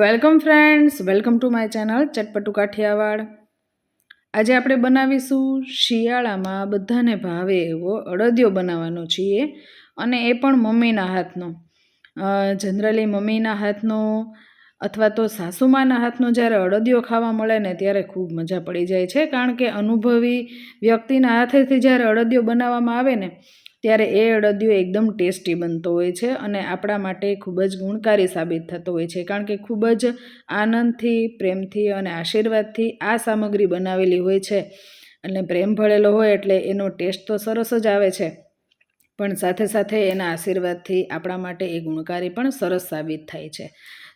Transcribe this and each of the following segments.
Welcome friends, welcome to my channel Chatpatu Kathiyawad. આજે આપણે બનાવીશું શિયાળામાં બધાને ભાવે એવો અડદિયો બનાવવાનો છીએ અને એ પણ મમ્મીના હાથનો. જનરલી મમ્મીના હાથનો અથવા તો સાસુમાના હાથનો જ્યારે અડદિયો ખાવા મળે ને ત્યારે ખૂબ મજા પડી જાય છે, કારણ કે અનુભવી વ્યક્તિના હાથેથી જ્યારે અડદિયો બનાવવામાં આવે ને ત્યારે એ અડદિયો એકદમ ટેસ્ટી બનતો હોય છે અને આપણા માટે ખૂબ જ ગુણકારી સાબિત થતો હોય છે. કારણ કે ખૂબ જ આનંદથી, પ્રેમથી અને આશીર્વાદથી આ સામગ્રી બનાવેલી હોય છે. અને પ્રેમ ભળેલો હોય એટલે એનો ટેસ્ટ તો સરસ જ આવે છે. પણ સાથે સાથે એના આશીર્વાદથી આપણા માટે એ ગુણકારી પણ સરસ સાબિત થાય છે.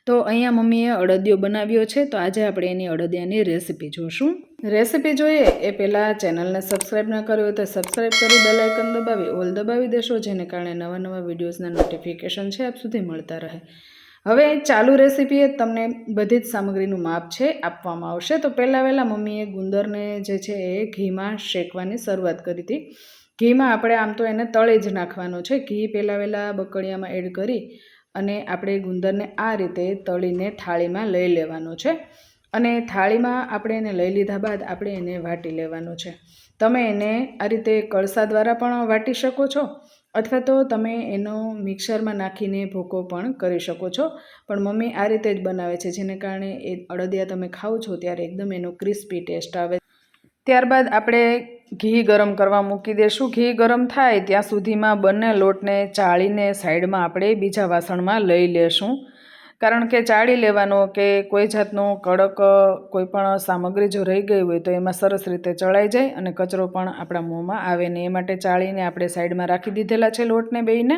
તો અહીંયા મમ્મીએ અડદિયો બનાવ્યો છે. તો આજે આપણે એની અડદિયાની રેસીપી જોશું. રેસીપી જોઈએ એ પહેલાં ચેનલને સબસ્ક્રાઈબ ન કર્યો હોય તો સબસ્ક્રાઈબ કરી બેલ દબાવી, ઓલ દબાવી દેશો, જેને કારણે નવા નવા વિડીયોઝના નોટિફિકેશન છે આપ સુધી મળતા રહે. હવે ચાલુ રેસીપીએ તમને બધી જ સામગ્રીનું માપ છે, આપવામાં આવશે. તો પહેલાં વહેલાં મમ્મીએ ગુંદરને જે છે એ ઘીમાં શેકવાની શરૂઆત કરી હતી. ઘીમાં આપણે આમ તો એને તળે જ નાખવાનો છે. ઘી પહેલાં વહેલાં બકડિયામાં એડ કરી અને આપણે ગુંદરને આ રીતે તળીને થાળીમાં લઈ લેવાનો છે. અને થાળીમાં આપણે એને લઈ લીધા બાદ આપણે એને વાટી લેવાનું છે. તમે એને આ રીતે કળસા દ્વારા પણ વાટી શકો છો, અથવા તો તમે એનો મિક્સરમાં નાખીને ભૂકો પણ કરી શકો છો. પણ મમ્મી આ રીતે જ બનાવે છે, જેને કારણે એ અડદિયા તમે ખાઓ છો ત્યારે એકદમ એનો ક્રિસ્પી ટેસ્ટ આવે. ત્યારબાદ આપણે ઘી ગરમ કરવા મૂકી દઈશું ઘી ગરમ થાય ત્યાં સુધીમાં બંને લોટને ચાળીને સાઈડમાં આપણે બીજા વાસણમાં લઈ લેશું. કારણ કે ચાળી લેવાનો કે કોઈ જાતનો કડક, કોઈ પણ સામગ્રી જો રહી ગઈ હોય તો એમાં સરસ રીતે ચડાઈ જાય અને કચરો પણ આપણા મોંમાં આવે ને એ માટે ચાળીને આપણે સાઈડમાં રાખી દીધેલા છે લોટને બેયને.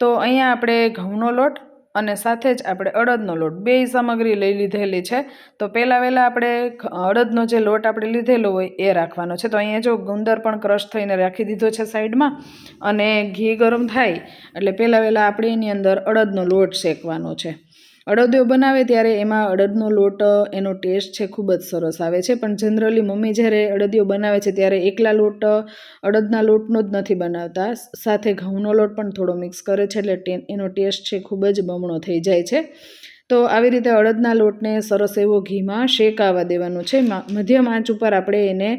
તો અહીંયા આપણે ઘઉંનો લોટ અને સાથે જ આપણે અડદનો લોટ, બે સામગ્રી લઈ લીધેલી છે. તો પહેલાં વહેલાં આપણે અડદનો જે લોટ આપણે લીધેલો હોય એ રાખવાનો છે. તો અહીંયા જો ગુંદર પણ ક્રશ થઈને રાખી દીધો છે સાઈડમાં અને ઘી ગરમ થાય એટલે પહેલાં વહેલાં આપણે એની અંદર અડદનો લોટ શેકવાનો છે. અડદિયો બનાવે ત્યારે એમાં અડદનો લોટ, એનો ટેસ્ટ છે ખૂબ જ સરસ આવે છે. પણ જનરલી મમ્મી જ્યારે અડદિયો બનાવે છે ત્યારે એકલા લોટ, અડદના લોટનો જ નથી બનાવતા. સાથે ઘઉંનો લોટ પણ થોડો મિક્સ કરે છે એટલે એનો ટેસ્ટ છે ખૂબ જ બમણો થઈ જાય છે. તો આવી રીતે અડદના લોટને સરસ એવો ઘીમાં શેકાવા દેવાનો છે. મધ્યમ આંચ ઉપર આપણે એને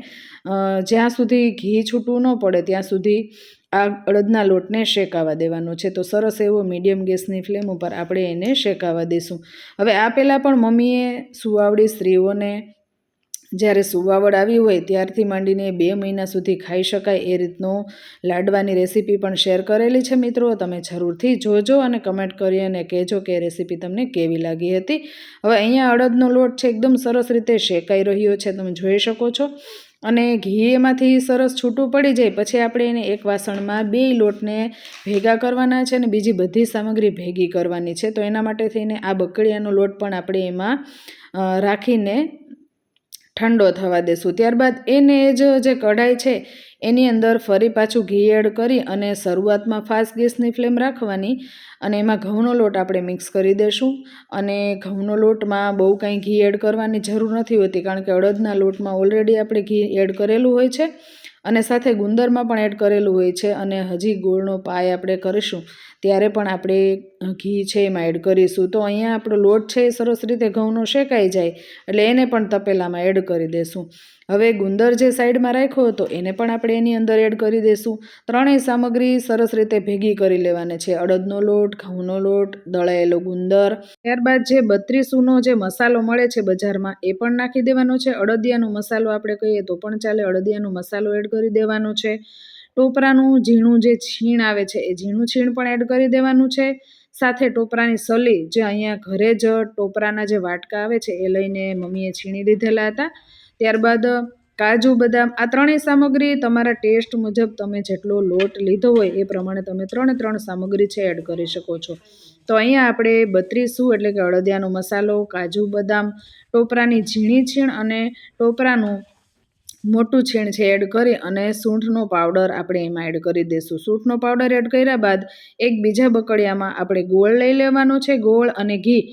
જ્યાં સુધી ઘી છૂટું ન પડે ત્યાં સુધી આ અડદના લોટને શેકાવા દેવાનો છે. તો સરસ એવો મીડિયમ ગેસની ફ્લેમ ઉપર આપણે એને શેકાવા દઈશું હવે આ પહેલાં પણ મમ્મીએ સુવાવડી સ્ત્રીઓને જ્યારે સુવાવડ આવી હોય ત્યારથી માંડીને બે મહિના સુધી ખાઈ શકાય એ રીતનો લાડવાની રેસીપી પણ શેર કરેલી છે મિત્રો. તમે જરૂરથી જોજો અને કમેન્ટ કરી અને કહેજો કે રેસીપી તમને કેવી લાગી હતી. હવે અહીંયા અડદનો લોટ છે, એકદમ સરસ રીતે શેકાઈ રહ્યો છે. તમે જોઈ શકો છો. અને ઘી એમાંથી સરસ છૂટું પડી જાય, પછી આપણે એને એક વાસણમાં બે લોટને ભેગા કરવાના છે અને બીજી બધી સામગ્રી ભેગી કરવાની છે. તો એના માટે થઈને આ બકડિયાનો લોટ પણ આપણે એમાં રાખીને ઠંડો થવા દેશું. ત્યારબાદ એને જ જે કઢાઈ છે, એની અંદર ફરી પાછું ઘી એડ કરી અને શરૂઆતમાં ફાસ્ટ ગેસની ફ્લેમ રાખવાની અને એમાં ઘઉંનો લોટ આપણે મિક્સ કરી દઈશું અને ઘઉંનો લોટમાં બહુ કાંઈ ઘી એડ કરવાની જરૂર નથી હોતી, કારણ કે અડદના લોટમાં ઓલરેડી આપણે ઘી એડ કરેલું હોય છે અને સાથે ગુંદરમાં પણ એડ કરેલું હોય છે અને હજી ગોળનો પાય આપણે કરીશું. ત્યારે પણ આપણે ઘી છે એમાં એડ કરીશું. તો અહીંયા આપણો લોટ છે એ સરસ રીતે ઘઉંનો શેકાઈ જાય, એટલે એને પણ તપેલામાં એડ કરી દઈશું હવે ગુંદર જે સાઈડમાં રાખ્યો હતો, એને પણ આપણે એની અંદર એડ કરી દઈશું ત્રણેય સામગ્રી સરસ રીતે ભેગી કરી લેવાની છે. અડદનો લોટ, ઘઉંનો લોટ, દળાયેલો ગુંદર. ત્યારબાદ જે બત્રીસુનો જે મસાલો મળે છે બજારમાં, એ પણ નાખી દેવાનો છે. અડદિયાનો મસાલો આપણે કહીએ તો પણ ચાલે. અડદિયાનો મસાલો એડ કરી દેવાનો છે. ટોપરાનું ઝીણું જે છીણ આવે છે, એ ઝીણું છીણ પણ એડ કરી દેવાનું છે. સાથે ટોપરાની સલી જે અહીંયા ઘરે જ ટોપરાના જે વાટકા આવે છે, એ લઈને મમ્મીએ છીણી લીધેલા હતા. ત્યારબાદ કાજુ, બદામ, આ ત્રણેય સામગ્રી તમારા ટેસ્ટ મુજબ તમે જેટલો લોટ લીધો હોય એ પ્રમાણે તમે ત્રણે ત્રણ સામગ્રી છે એડ કરી શકો છો. તો અહીંયા આપણે બત્રીસું એટલે કે અડદિયાનો મસાલો, કાજુ, બદામ, ટોપરાની ઝીણી છીણ અને ટોપરાનું મોટું છીણ છે એડ કરી અને સૂંઠનો પાવડર આપણે એમાં એડ કરી દઈશું. સૂંઠનો પાવડર એડ કર્યા બાદ એક બીજા બકડિયામાં આપણે ગોળ લઈ લેવાનો છે, ગોળ અને ઘી.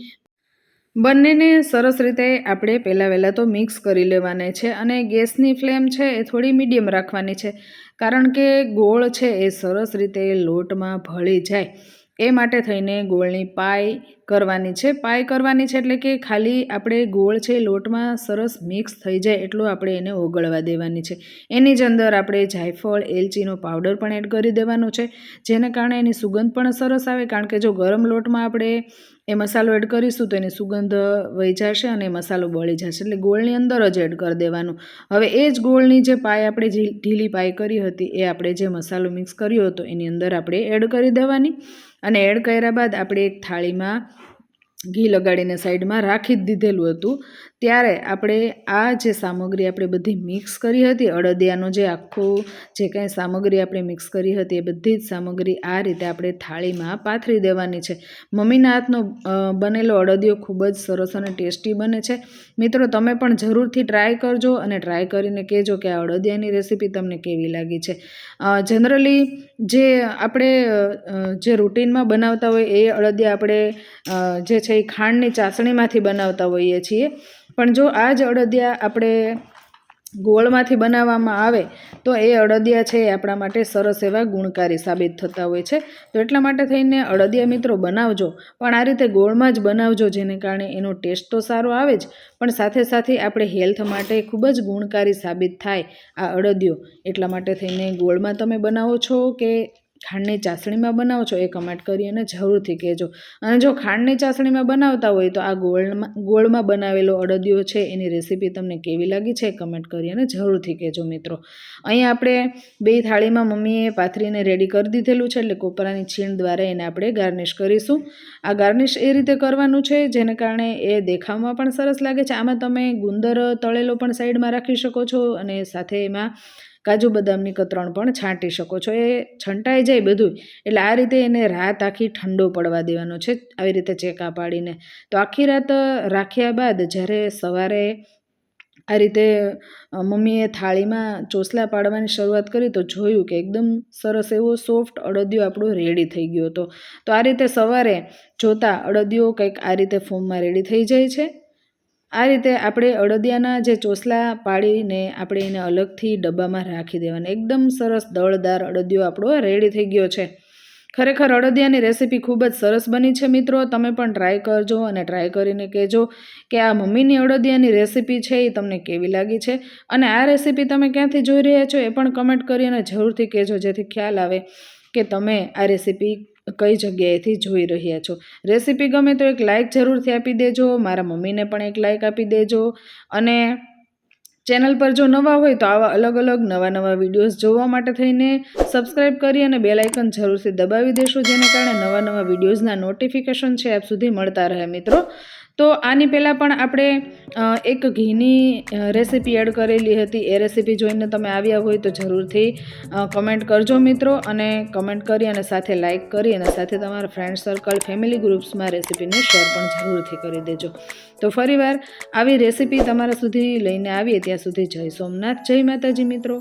બંનેને સરસ રીતે આપણે પહેલાં વહેલાં તો મિક્સ કરી લેવાના છે અને ગેસની ફ્લેમ છે એ થોડી મીડિયમ રાખવાની છે, કારણ કે ગોળ છે એ સરસ રીતે લોટમાં ભળી જાય. એ માટે થઈને ગોળની પાય કરવાની છે. પાય કરવાની છે એટલે કે ખાલી આપણે ગોળ છે લોટમાં સરસ મિક્સ થઈ જાય એટલું આપણે એને ઓગળવા દેવાની છે. એની જ અંદર આપણે જાયફળ, એલચીનો પાવડર પણ એડ કરી દેવાનો છે. જેને કારણે એની સુગંધ પણ સરસ આવે. કારણ કે જો ગરમ લોટમાં આપણે એ મસાલો એડ કરીશું તો એની સુગંધ વહી જશે અને મસાલો બળી જશે. એટલે ગોળની અંદર જ એડ કરી દેવાનું. હવે એ જ ગોળની જે પાય આપણે જે ઢીલી પાય કરી હતી, એ આપણે જે મસાલો મિક્સ કર્યો હતો, એની અંદર આપણે એડ કરી દેવાની. અને એડ કર્યા બાદ આપણે એક થાળીમાં ઘી લગાડીને સાઈડમાં રાખી જ દીધેલું હતું. ત્યારે આપણે આ જે સામગ્રી આપણે બધી મિક્સ કરી હતી, અડદિયાનો જે આખું જે કાંઈ સામગ્રી આપણે મિક્સ કરી હતી, એ બધી જ સામગ્રી આ રીતે આપણે થાળીમાં પાથરી દેવાની છે. મમ્મીના હાથનો બનેલો અડદિયો ખૂબ જ સરસ અને ટેસ્ટી બને છે. મિત્રો, તમે પણ જરૂરથી ટ્રાય કરજો અને ટ્રાય કરીને કહેજો કે આ અડદિયાની રેસીપી તમને કેવી લાગી છે. જનરલી જે આપણે જે રૂટીનમાં બનાવતા હોય, એ અડદિયા આપણે જે છે એ ખાંડની ચાસણીમાંથી બનાવતા હોઈએ છીએ. પણ જો આ જ અડદિયા આપણે ગોળમાંથી બનાવવામાં આવે, તો એ અડદિયા છે એ આપણા માટે સરસ એવા ગુણકારી સાબિત થતા હોય છે. તો એટલા માટે થઈને અડદિયા મિત્રો બનાવજો. પણ આ રીતે ગોળમાં જ બનાવજો, જેને કારણે એનો ટેસ્ટ તો સારો આવે જ. પણ સાથે સાથે આપણે હેલ્થ માટે ખૂબ જ ગુણકારી સાબિત થાય આ અડદિયો. એટલા માટે થઈને ગોળમાં તમે બનાવો છો કે ખાંડની ચાસણીમાં બનાવો છો એ કમેન્ટ કરી અને જરૂરથી કહેજો. અને જો ખાંડની ચાસણીમાં બનાવતા હોય તો આ ગોળમાં ગોળમાં બનાવેલો અડદિયો છે, એની રેસીપી તમને કેવી લાગી છે એ કમેન્ટ કરી અને જરૂરથી કહેજો મિત્રો. અહીં આપણે બે થાળીમાં મમ્મીએ પાથરીને રેડી કરી દીધેલું છે એટલે કોપરાની છીણ દ્વારા એને આપણે ગાર્નિશ કરીશું. આ ગાર્નિશ એ રીતે કરવાનું છે, જેને કારણે એ દેખાવમાં પણ સરસ લાગે છે. આમાં તમે ગુંદર તળેલો પણ સાઈડમાં રાખી શકો છો અને સાથે એમાં કાજુ બદામની કતરણ પણ છાંટી શકો છો. એ છંટાઈ જાય બધું એટલે આ રીતે એને રાત આખી ઠંડો પડવા દેવાનો છે. આવી રીતે ચેકા પાડીને. તો આખી રાત રાખ્યા બાદ જ્યારે સવારે આ રીતે મમ્મીએ થાળીમાં ચોસલા પાડવાની શરૂઆત કરી તો જોયું કે એકદમ સરસ એવો સોફ્ટ અડદિયો આપણો રેડી થઈ ગયો હતો. તો આ રીતે સવારે જોતાં અડદિયો કંઈક આ રીતે ફોર્મમાં રેડી થઈ જાય છે. આ રીતે આપણે અડદિયાના જે ચોસલા પાડીને આપણે એને અલગથી ડબ્બામાં રાખી દેવાના. એકદમ સરસ દળદાર અડદિયો આપણો રેડી થઈ ગયો છે. ખરેખર અડદિયાની રેસીપી ખૂબ જ સરસ બની છે મિત્રો. તમે પણ ટ્રાય કરજો અને ટ્રાય કરીને કહેજો કે આ મમ્મીની અડદિયાની રેસીપી છે એ તમને કેવી લાગી છે? અને આ રેસીપી તમે ક્યાંથી જોઈ રહ્યા છો એ પણ કમેન્ટ કરી અને જરૂરથી કહેજો, જેથી ખ્યાલ આવે કે તમે આ રેસીપી કઈ જગ્યાએથી જોઈ રહ્યા છો. રેસીપી ગમે તો એક લાઇક જરૂરથી આપી દેજો, મારા મમ્મીને પણ એક લાઇક આપી દેજો. અને ચેનલ પર જો નવા હોય તો આવા અલગ અલગ નવા નવા વિડીયોઝ જોવા માટે થઈને સબસ્ક્રાઇબ કરી અને બેલ આઇકન જરૂરથી દબાવી દેશો, જેને કારણે નવા નવા વિડીયોઝના નોટિફિકેશન છે આપ સુધી મળતા રહે મિત્રો. તો આની પહેલાં પણ આપણે એક ઘીની રેસીપી એડ કરેલી હતી. એ રેસીપી જોઈને તમે આવ્યા હોય તો જરૂરથી કમેન્ટ કરજો મિત્રો અને કમેન્ટ કરી અને સાથે લાઇક કરી અને સાથે તમારા ફ્રેન્ડ સર્કલ ફેમિલી ગ્રુપ્સમાં રેસીપીને શેર પણ જરૂરથી કરી દેજો. તો ફરીવાર આવી રેસીપી તમારા સુધી લઈને આવીએ. ત્યાં સુધી જય સોમનાથ. જય માતાજી મિત્રો.